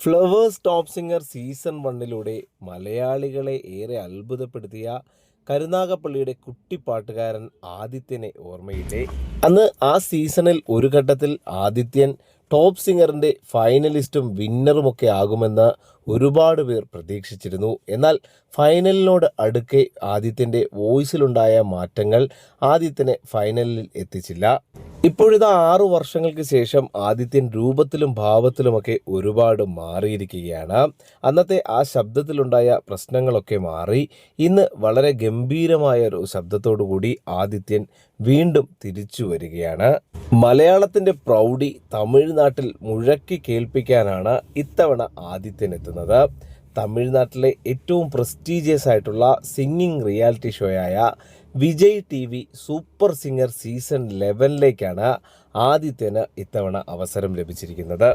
Flowers top singer season വണ്ണിലൂടെ മലയാളികളെ ഏറെ അത്ഭുതപ്പെടുത്തിയ കരുനാഗപ്പള്ളിയുടെ കുട്ടിപ്പാട്ടുകാരൻ ആദിത്യനെ ഓർമ്മയില്ലേ? അന്ന് ആ സീസണിൽ ഒരു ഘട്ടത്തിൽ ആദിത്യൻ ടോപ്പ് സിംഗറിന്റെ ഫൈനലിസ്റ്റും വിന്നറുമൊക്കെ ആകുമെന്ന് ഒരുപാട് പേർ പ്രതീക്ഷിച്ചിരുന്നു. എന്നാൽ ഫൈനലിനോട് അടുക്കെ ആദിത്യന്റെ വോയിസിലുണ്ടായ മാറ്റങ്ങൾ ആദിത്യനെ ഫൈനലിൽ എത്തിച്ചില്ല. ഇപ്പോഴിതാ ആറു വർഷങ്ങൾക്ക് ശേഷം ആദിത്യൻ രൂപത്തിലും ഭാവത്തിലുമൊക്കെ ഒരുപാട് മാറിയിരിക്കുകയാണ്. അന്നത്തെ ആ ശബ്ദത്തിലുണ്ടായ പ്രശ്നങ്ങളൊക്കെ മാറി. ഇന്ന് വളരെ ഗംഭീരമായ ഒരു ശബ്ദത്തോടു കൂടി ആദിത്യൻ വീണ്ടും തിരിച്ചു വരികയാണ്. മലയാളത്തിന്റെ പ്രൗഢി തമിഴ്നാട്ടിൽ മുഴക്കി കേൾപ്പിക്കാനാണ് ഇത്തവണ ആദിത്യൻ എത്തുന്നത്. തമിഴ്നാട്ടിലെ ഏറ്റവും പ്രസ്റ്റീജിയസ് ആയിട്ടുള്ള singing reality ഷോയായ Vijay T V super singer season ലെവനിലേക്കാണ് ആദിത്യന് ഇത്തവണ അവസരം ലഭിച്ചിരിക്കുന്നത്.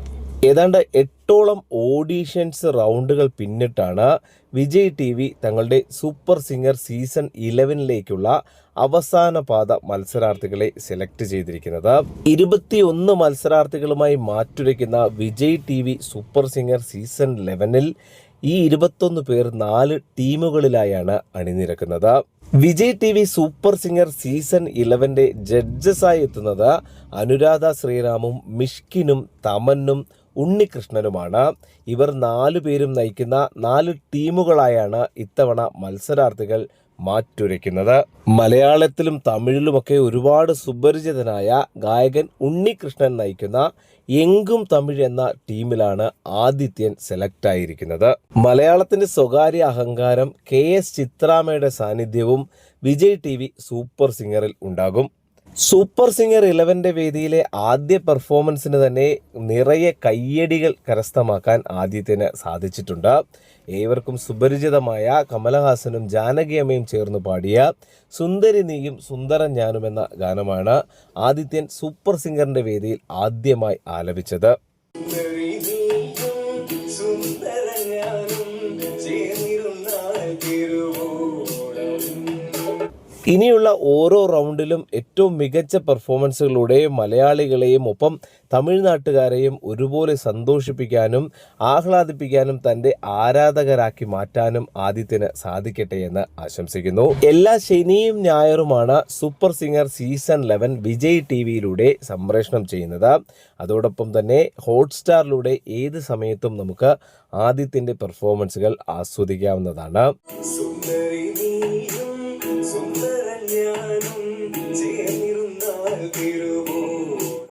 ഏതാണ്ട് എട്ടോളം ഓഡീഷൻസ് റൗണ്ടുകൾ പിന്നിട്ടാണ് വിജയ് ടി വി തങ്ങളുടെ സൂപ്പർ സിംഗർ സീസൺ ഇലവനിലേക്കുള്ള അവസാന പാത മത്സരാർത്ഥികളെ സെലക്ട് ചെയ്തിരിക്കുന്നത്. ഇരുപത്തിയൊന്ന് മത്സരാർത്ഥികളുമായി മാറ്റുരയ്ക്കുന്ന Vijay T V super singer season ലെവനിൽ ഈ ഇരുപത്തൊന്ന് പേർ നാല് ടീമുകളിലായാണ് അണിനിരക്കുന്നത്. Vijay T V super singer season ഇലവന്റെ ജഡ്ജസായി എത്തുന്നത് അനുരാധ ശ്രീറാമും മിഷ്കിനും തമന്നും ഉണ്ണികൃഷ്ണനുമാണ്. ഇവർ നാലു പേരും നയിക്കുന്ന നാല് ടീമുകളായാണ് ഇത്തവണ മത്സരാർത്ഥികൾ മാറ്റുരയ്ക്കുന്നത്. മലയാളത്തിലും തമിഴിലുമൊക്കെ ഒരുപാട് സുപരിചിതനായ ഗായകൻ ഉണ്ണികൃഷ്ണൻ നയിക്കുന്ന എങ്കും തമിഴ് എന്ന ടീമിലാണ് ആദിത്യൻ സെലക്ട് ആയിരിക്കുന്നത്. മലയാളത്തിന്റെ സ്വകാര്യ അഹങ്കാരം കെ എസ് ചിത്രാമയുടെ സാന്നിധ്യവും വിജയ് ടി വി സൂപ്പർ സിംഗറിൽ ഉണ്ടാകും. സൂപ്പർ സിംഗർ ഇലവന്റെ വേദിയിലെ ആദ്യ പെർഫോമൻസിന് തന്നെ നിറയെ കയ്യടികൾ കരസ്ഥമാക്കാൻ ആദ്യത്തിന് സാധിച്ചിട്ടുണ്ട്. ഏവർക്കും സുപരിചിതമായ കമലഹാസനും ജാനകി അമ്മയും ചേർന്ന് പാടിയ സുന്ദരി നീയും സുന്ദരൻ ഞാനും എന്ന ഗാനമാണ് ആദിത്യൻ സൂപ്പർ സിംഗറിന്റെ വേദിയിൽ ആദ്യമായി ആലപിച്ചത്. ഇനിയുള്ള ഓരോ റൗണ്ടിലും ഏറ്റവും മികച്ച പെർഫോമൻസുകളിലൂടെ മലയാളികളെയും ഒപ്പം തമിഴ്നാട്ടുകാരെയും ഒരുപോലെ സന്തോഷിപ്പിക്കാനും ആഹ്ലാദിപ്പിക്കാനും തന്റെ ആരാധകരാക്കി മാറ്റാനും ആദിത്യന് സാധിക്കട്ടെ എന്ന് ആശംസിക്കുന്നു. എല്ലാ ശനിയും ഞായറുമാണ് super singer season eleven Vijay T വിയിലൂടെ സംപ്രേഷണം ചെയ്യുന്നത്. അതോടൊപ്പം തന്നെ ഹോട്ട്സ്റ്റാറിലൂടെ ഏത് സമയത്തും നമുക്ക് ആദിത്യന്റെ പെർഫോമൻസുകൾ ആസ്വദിക്കാവുന്നതാണ്.